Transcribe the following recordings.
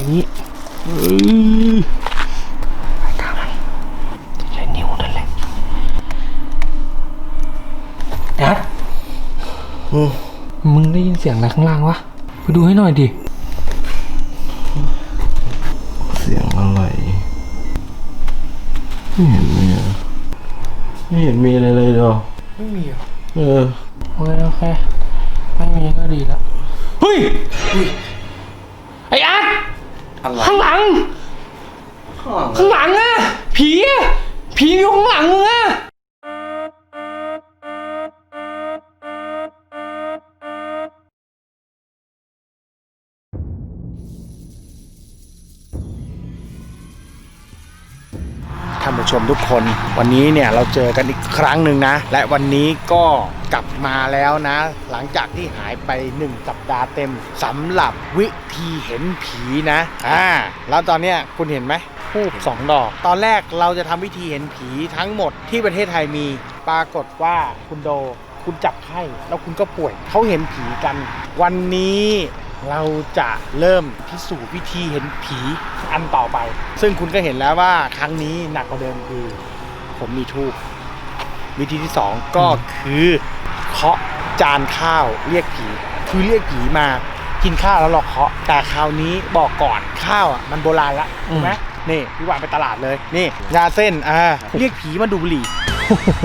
อย่างนี้เออไปตามมันใช้นิ้วนั่นแหละนัดมึงได้ยินเสียงอะไรข้างล่างวะไปดูให้หน่อยดิ เสียงอะไรไม่เห็นมีอะไม่เห็นมีอะไรเลยเดอไม่มีเหรอเออ โอเคโอเค ไม่มีก็ดีแล้ว เฮ้ยไอ้อาร์ต ข้างหลังข้างหลังอะผีอะผีอยู่ข้างหลังมึงอะ ผู้ชมทุกคน วันนี้เนี่ยเราเจอกันอีกครั้งหนึ่งนะ และวันนี้ก็กลับมาแล้วนะ หลังจากที่หายไป 1 สัปดาห์เต็มสำหรับวิธีเห็นผีนะอ่าแล้วตอนเนี้ยคุณเห็นไหมทูบสองดอก ตอนแรกเราจะทำวิธีเห็นผีทั้งหมดที่ประเทศไทยมี ปรากฏว่าคุณโด คุณจับไข้แล้วคุณก็ป่วย เขาเห็นผีกัน วันนี้ เราจะเริ่มพิสูจน์วิธีเห็นผีอันต่อไป ซึ่งคุณก็เห็นแล้วว่าครั้งนี้หนักกว่าเดิมคือ ผมมีทูบวิธีที่สองก็คือเคาะจานข้าวเรียกผีคือเรียกผีมากินข้าวแล้วเราเคาะแต่คราวนี้บอกก่อนข้าวอะมันโบราณละถูกไหมนี่พี่วานไปตลาดเลยนี่ยาเส้นอ่าเรียกผีมาดูดบุหรี่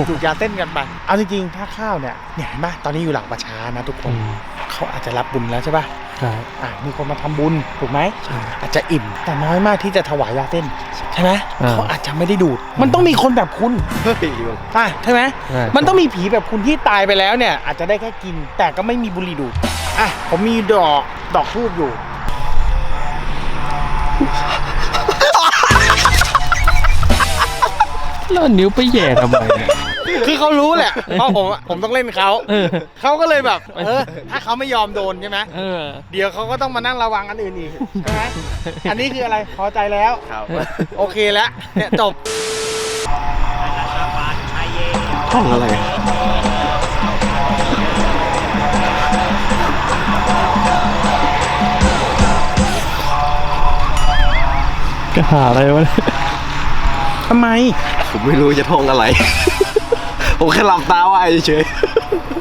ดูดยาเส้นกันไป เอาจริงๆ ถ้าข้าวเนี่ยเนี่ยเห็นปะตอนนี้อยู่หลังประชานะทุกคน เขาอาจจะรับบุญแล้วใช่ปะ ใช่อะมีคนมาทำบุญถูกไหมใช่อาจจะอิ่มแต่น้อยมากที่จะถวายยาเส้นใช่ไหมอ่าเขาอาจจะไม่ได้ดูด มันต้องมีคนแบบคุณเฮ้ยอะใช่ไหมใช่มันต้องมีผีแบบคุณที่ตายไปแล้วเนี่ย อาจจะได้แค่กิน แต่ก็ไม่มีบุหรี่ดูดอะผมมีดอกดอกทูบอยู่แล้วเอานิ้วไปแหย่ทำไมเนี่ย คือเขารู้แหละเพราะผมผมต้องเล่นเขาเออ เขาก็เลยแบบเออถ้าเขาไม่ยอมโดนใช่ไหมเออ เดี๋ยวเขาก็ต้องมานั่งระวังอันอื่นอีกใช่ไหมอันนี้คืออะไรพอใจแล้ว ครับ โอเคแล้วเนี่ยจบท่องอะไรก็หาอะไรวะเนี่ยทำไม ผมไม่รู้จะท่องอะไร ผมแค่หลับตาไหวเฉย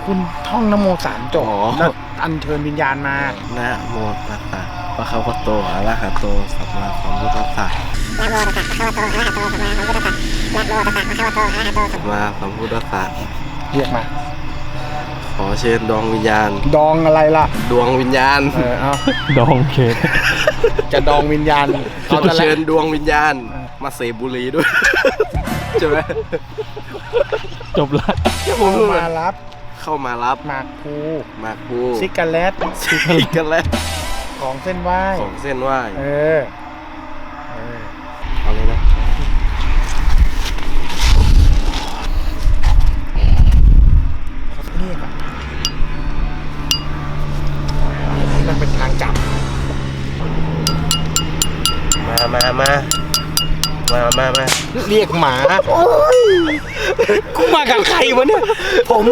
คุณท่องนโมสามจบอ๋อ แล้วอัญเชิญวิญญาณมานะโมตัสสะพระคัมภโตอะระหะโตสัมมาสัมพุทธัสสะสัมมาสัมพุทธัสสะเรียกมา ขอเชิญดวงวิญญาณ ดองอะไรล่ะ ดวงวิญญาณ เออเอาดองเคสจะดองวิญญาณขอจะละเชิญดวงวิญญาณ มาเสพบุหรีด้วย ใช่ไหม จบละเข้ามารับเข้ามารับหมากภูหมากภูซิกาเลตอีกกันแล้วของเส้นไหว้ของเส้นไหว้เออเออเอาเลยนะเรียกอะมันเป็นทางจับมามามา มามามาเรียกหมาโอ้ยกูมากับใครวะเนี่ย ผม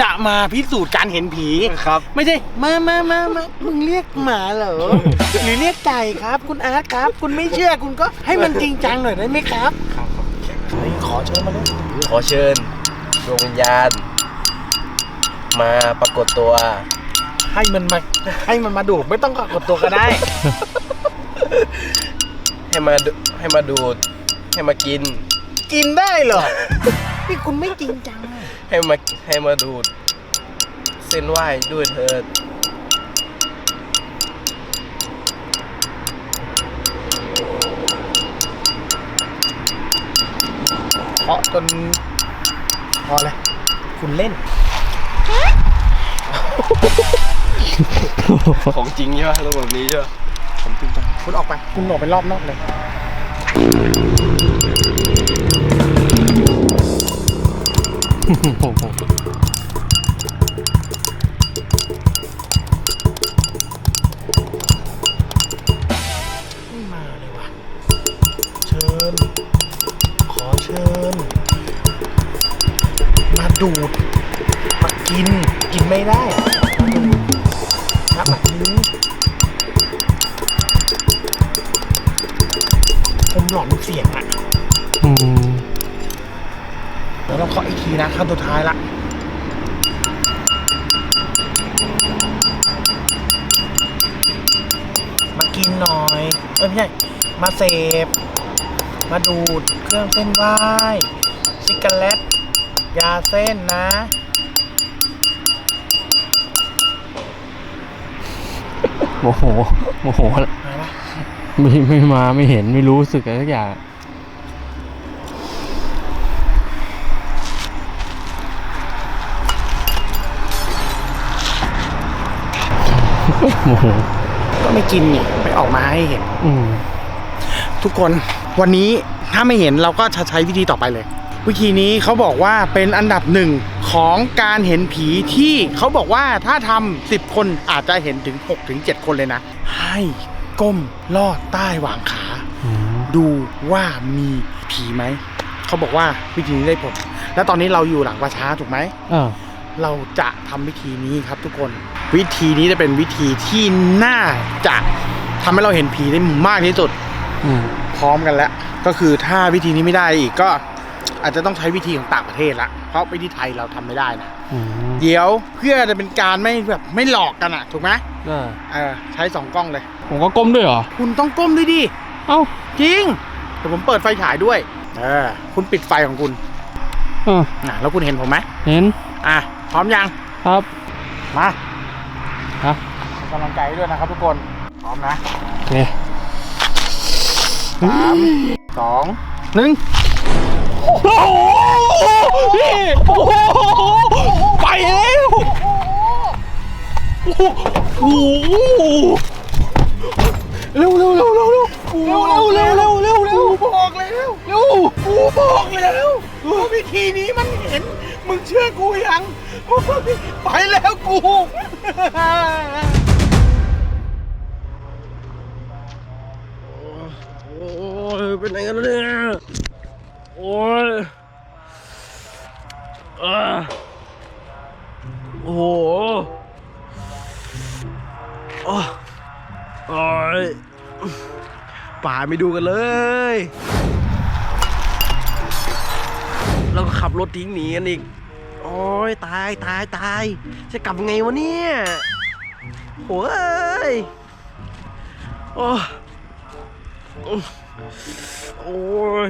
จะมาพิสูจน์การเห็นผี ครับ ไม่ใช่ มามามามามึงเรียกหมาเหรอ หรือเรียกไก่ครับ คุณอาร์ตครับ คุณไม่เชื่อคุณก็ให้มันจริงจังหน่อยได้ไหมครับเฮ้ยขอเชิญมาเลย ขอเชิญดวงวิญญาณ มาปรากฏตัว ให้มันมาให้มันมาดูดไม่ต้องกดตัวก็ได้ ให้มาดูให้มาดูดให้มากิน กินได้เหรอ นี่คุณไม่จริงจังอะให้มาให้มาดูด เส้นไหว้ด้วยเถิดเพราะจนพอเลยคุณเล่น ของจริงใช่ไหมต้องแบบนี้ใช่ไหม ผมจริงจังคุณออกไป คุณออกไปรอบนอกเลย ไม่มาเลยว่ะ เชิญ ขอเชิญ มาดูด มากิน กินไม่ได้ หลอนเสียงอะอืมเดี๋ยวเราเคาะอีกทีนะขั้นสุดท้ายละมากินหน่อย เอ้ยไม่ใช่มาเสพมาดูดเครื่องเส้นไหว้ซิกาเลตยาเส้นนะ โมโหโมโหละมาละ ไม่ไม่มาไม่เห็นไม่รู้สึกอะไรสักอย่างโมโหก็ไม่กินนี่ไม่ออกมาให้เห็น อืมทุกคนวันนี้ถ้าไม่เห็นเราก็จะใช้วิธีต่อไปเลย วิธีนี้เขาบอกว่าเป็นอันดับหนึ่งของการเห็นผีที่เขาบอกว่าถ้าทำสิบคนอาจจะเห็นถึง6ถึง7คนเลยนะให้ ก้มลอดใต้หว่างขาอืมดูว่ามีผีไหม เขาบอกว่าวิธีนี้ได้ผล แล้วตอนนี้เราอยู่หลังประช้าถูกไหม อ่า เราจะทำวิธีนี้ครับทุกคน วิธีนี้จะเป็นวิธีที่น่าจะทำให้เราเห็นผีได้มากที่สุด อืม พร้อมกันแล้ว ก็คือถ้าวิธีนี้ไม่ได้อีกก็ อาจจะต้องใช้วิธีของต่างประเทศละเพราะวิธีไทยเราทำไม่ได้นะอืมเดี๋ยวเพื่อจะเป็นการไม่แบบไม่หลอกกันอะถูกไหมอ่าเออใช้สองกล้องเลย ผมก็ก้มด้วยเหรอ คุณต้องก้มด้วยดิเอ้าจริงเดี๋ยวผมเปิดไฟฉายด้วยเออคุณปิดไฟของคุณอ่าอะแล้วคุณเห็นผมไหมเห็น อะพร้อมยังครับมาฮะเป็นกำลังใจให้ด้วยนะครับทุกคนพร้อมนะโอเคสามสองหนึ่ง โอ้โหพี่โอ้โหไปแล้วโอ้โหโอ้โหเร็วเร็วเร็วเร็วเร็วเร็วเร็วเร็วเร็วเร็วบอกแล้วเร็วกูบอกแล้วว่าวิธีนี้มันเห็น มึงเชื่อกูยังไปแล้วกูโอ้ยเป็นไงกันเนี่ย โอ้ยอ่าโอ้โหโอ้โอ้ยป่าไม่ดูกันเลย เราก็ขับรถทิ้งหนีกันอีก โอ้ยตายตายตาย จะกลับไงวะเนี่ยโอ้ยโอ้โอ้ย